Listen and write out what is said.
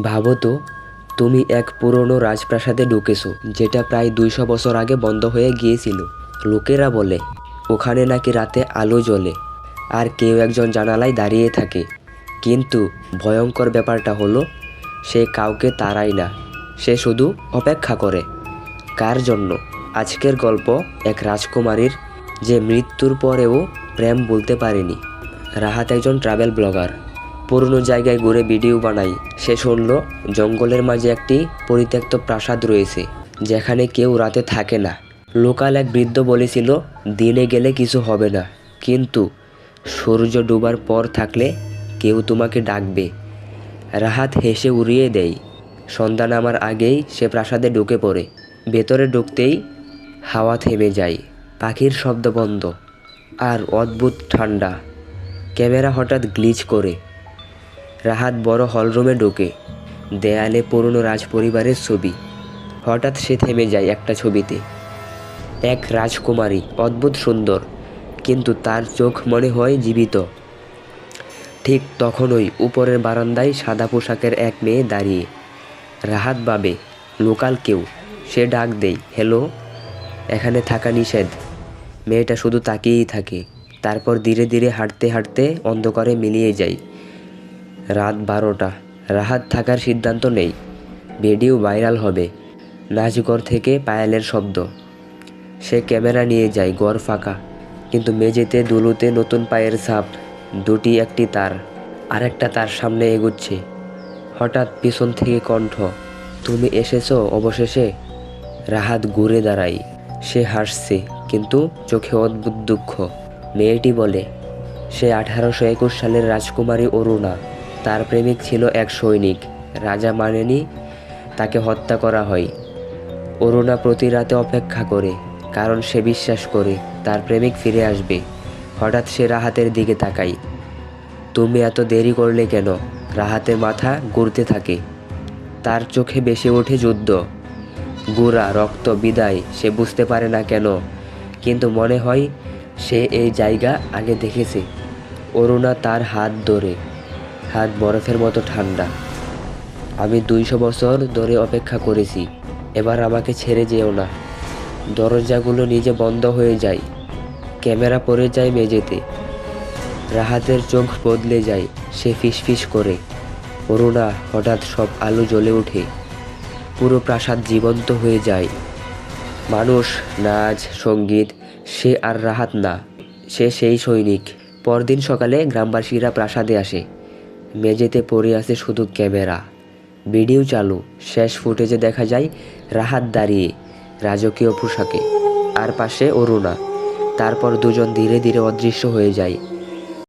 ভাবো তো তুমি এক পুরনো রাজপ্রাসাদে ঢুকেছো, যেটা প্রায় দুইশো বছর আগে বন্ধ হয়ে গিয়েছিল। লোকেরা বলে, ওখানে নাকি রাতে আলো জ্বলে, আর কেউ একজন জানালায় দাঁড়িয়ে থাকে। কিন্তু ভয়ঙ্কর ব্যাপারটা হলো, সে কাউকে তাড়ায় না, সে শুধু অপেক্ষা করে। কার জন্য? আজকের গল্প এক রাজকুমারীর যে মৃত্যুর পরেও প্রেম বলতে পারেনি। রাহাত একজন ট্রাভেল ব্লগার। পুরনো জায়গায় ঘুরে ভিডিও বানাই। সে শুনল, জঙ্গলের মাঝে একটি পরিত্যক্ত প্রাসাদ রয়েছে, যেখানে কেউ রাতে থাকে না। লোকাল এক বৃদ্ধ বলেছিল, দিনে গেলে কিছু হবে না। কিন্তু সূর্য ডুবার পর থাকলে কেউ তোমাকে ডাকবে। রাহাত হেসে উড়িয়ে দেয়। সন্ধ্যা নামার আগেই সে প্রাসাদে ঢুকে পড়ে। ভেতরে ঢুকতেই হাওয়া থেমে যায়। পাখির শব্দ বন্ধ। আর অদ্ভুত ঠান্ডা। ক্যামেরা হঠাৎ গ্লিচ করে। রাহাত বড় হলরুমে ঢোকে। দেয়ালে পুরনো রাজপরিবারের ছবি। হঠাৎ সে থেমে যায় একটা ছবিতে। এক রাজকুমারী, অদ্ভুত সুন্দর, কিন্তু তার চোখ মনে হয় জীবিত। ঠিক তখনই উপরের বারান্দায় সাদা পোশাকের এক মেয়ে দাঁড়িয়ে। রাহাত বাবে লোকাল কেউ? সে ডাক দেই, হ্যালো? এখানে থাকা নিষেধ। মেয়েটা শুধু তাকিয়েই থাকে। তারপর ধীরে ধীরে হাঁটতে হাঁটতে অন্ধকারে মিলিয়ে যায় রাত বারোটা। রাহাত থাকার সিদ্ধান্ত নেই। ভিডিও ভাইরাল হবে নাচঘর থেকে পায়েলের শব্দ। সে ক্যামেরা নিয়ে যায় গড় ফাঁকা। কিন্তু মেঝেতে দুলুতে নতুন পায়ের ছাপ, দুটি, একটি তার আরেকটা তার সামনে এগুচ্ছে। হঠাৎ পিছন থেকে কণ্ঠ, তুমি এসেছ অবশেষে? রাহাত ঘুরে দাঁড়াই সে হাসছে, কিন্তু চোখে অদ্ভুত দুঃখ। মেয়েটি বলে, সে আঠারোশো একুশ সালের রাজকুমারী অরুণা। তার প্রেমিক ছিল এক সৈনিক, রাজা মানেনি, তাকে হত্যা করা হয়। অরুণা প্রতি রাতে অপেক্ষা করে, কারণ সে বিশ্বাস করে তার প্রেমিক ফিরে আসবে। হঠাৎ সে রাহাতের দিকে তাকাই তুমি এত দেরি করলে কেন? রাহাতের মাথা ঘুরতে থাকে। তার চোখে বেশি ওঠে যুদ্ধ। গুড়া রক্ত, বিদায়, সে বুঝতে পারে না কেন। কিন্তু মনে হয় সে এই জায়গা আগে দেখেছে। অরুণা তার হাত ধরে হাত বরফের মতো ঠান্ডা। আমি দুইশো বছর ধরে অপেক্ষা করেছি, এবার আমাকে ছেড়ে যেও না। দরজাগুলো নিজে বন্ধ হয়ে যায়, ক্যামেরা পড়ে যায় মেঝেতে। রাহাতের চোখ বদলে যায়, সে ফিসফিস করে। অরুণা হঠাৎ সব আলো জ্বলে ওঠে। পুরো প্রাসাদ জীবন্ত হয়ে যায়। মানুষ, নাচ, সংগীত, সে আর রাহাত না। সে সেই সৈনিক। পরদিন সকালে গ্রামবাসীরা প্রাসাদে আসে। মেঝেতে পড়ে আছে শুধু ক্যামেরা। ভিডিও চালু। শেষ ফুটেজে দেখা যায় রাহাত দাঁড়িয়ে, রাজকীয় পোশাকে। আর পাশে অরুণা। তারপর দুজন ধীরে ধীরে অদৃশ্য হয়ে যায়।